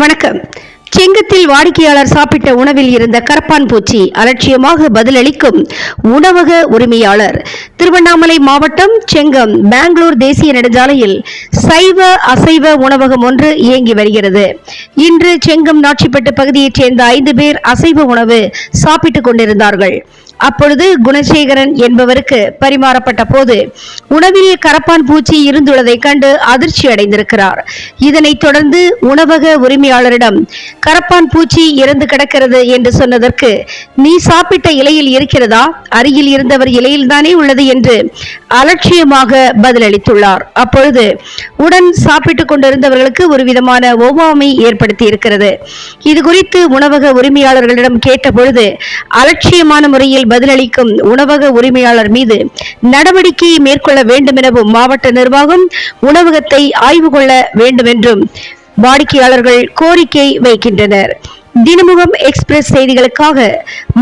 வணக்கம். செங்கத்தில் வாடிக்கையாளர் சாப்பிட்ட உணவில் இருந்த கரப்பான் பூச்சி அலட்சியமாக பதிலளிக்கும் உணவக உரிமையாளர். திருவண்ணாமலை மாவட்டம் செங்கம் பெங்களூர் தேசிய நெடுஞ்சாலையில் சைவ அசைவ உணவகம் ஒன்று இயங்கி வருகிறது. இன்று செங்கம் நாச்சிப்பட்டு பகுதியைச் சேர்ந்த ஐந்து பேர் அசைவ உணவு சாப்பிட்டுக் கொண்டிருந்தார்கள். அப்பொழுது குணசேகரன் என்பவருக்கு பரிமாறப்பட்ட போது உணவில் கரப்பான் பூச்சி இருந்துள்ளதை கண்டு அதிர்ச்சி அடைந்திருக்கிறார். இதனைத் தொடர்ந்து உணவக உரிமையாளரிடம் கரப்பான் பூச்சி இறந்து கிடக்கிறது என்று சொன்னதற்கு நீ சாப்பிட்ட இலையில் இருக்கிறதா? அருகில் இருந்தவர் இலையில் தானே உள்ளது என்று அலட்சியமாக பதிலளித்துள்ளார். அப்பொழுது உடன் சாப்பிட்டுக் கொண்டிருந்தவர்களுக்கு ஒரு விதமான ஒவ்வாமை ஏற்படுத்தி இருக்கிறது இது குறித்து உணவக உரிமையாளர்களிடம் கேட்டபொழுது அலட்சியமான முறையில் பதிலளிக்கும் உணவக உரிமையாளர் மீது நடவடிக்கை மேற்கொள்ள வேண்டும் எனவும் மாவட்ட நிர்வாகம் உணவகத்தை ஆய்வு கொள்ள வேண்டும் என்றும் வாடிக்கையாளர்கள் கோரிக்கை வைக்கின்றனர். தினமுகம் எக்ஸ்பிரஸ் செய்திகளுக்காக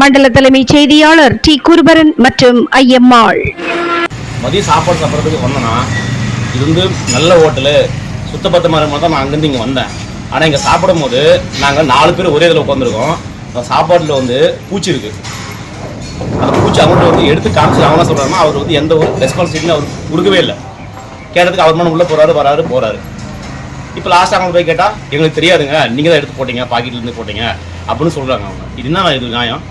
மண்டல தலைமை செய்தியாளர் டி குருபரன் மற்றும் ஐயம்மாள். மதியம் சாப்பாடு சாப்பிட்றதுக்கு வந்தேன்னா இது வந்து நல்ல ஹோட்டலு சுத்தபத்தமாக இருக்கும் தான் நான் அங்கேருந்து இங்கே வந்தேன். ஆனால் இங்கே சாப்பிடும் போது நாங்கள் நாலு பேர் ஒரே இதில் உட்காந்துருக்கோம் அந்த சாப்பாட்டில் வந்து பூச்சி இருக்குது அந்த பூச்சி அவங்கள்ட்ட வந்து எடுத்து காமிச்சு அவங்க என்ன சொல்கிறாருன்னா அவர் வந்து எந்த ஒரு ரெஸ்பான்சிபிலிட்டி அவர் கொடுக்கவே இல்லை. கேட்டதுக்கு அவர் மனம் உள்ளே போகிறாரு வராரு போகிறாரு இப்போ லாஸ்ட் அவங்க போய் கேட்டால் எங்களுக்கு தெரியாதுங்க நீங்கள் தான் எடுத்து போட்டீங்க பாக்கெட்லேருந்து போட்டீங்க அப்படின்னு சொல்கிறாங்க அவங்க. இது என்ன இது நியாயம்?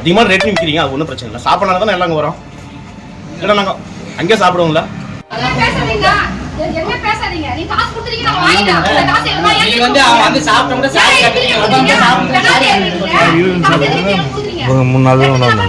அதிகமான ரேட் விற்கிறீங்க அது ஒன்றும் பிரச்சனை இல்லை. சாப்பிட்றனால தானே எல்லாம் வரோம். இல்லைன்னா நாங்கள் அங்கேயே பேசாதீங்க? நீ வந்து அவன் வந்து சாப்பிட்டவங்க சாப்பிட்டு ஒரு மூணு நாள் தான் எத்தனை வந்தாங்க.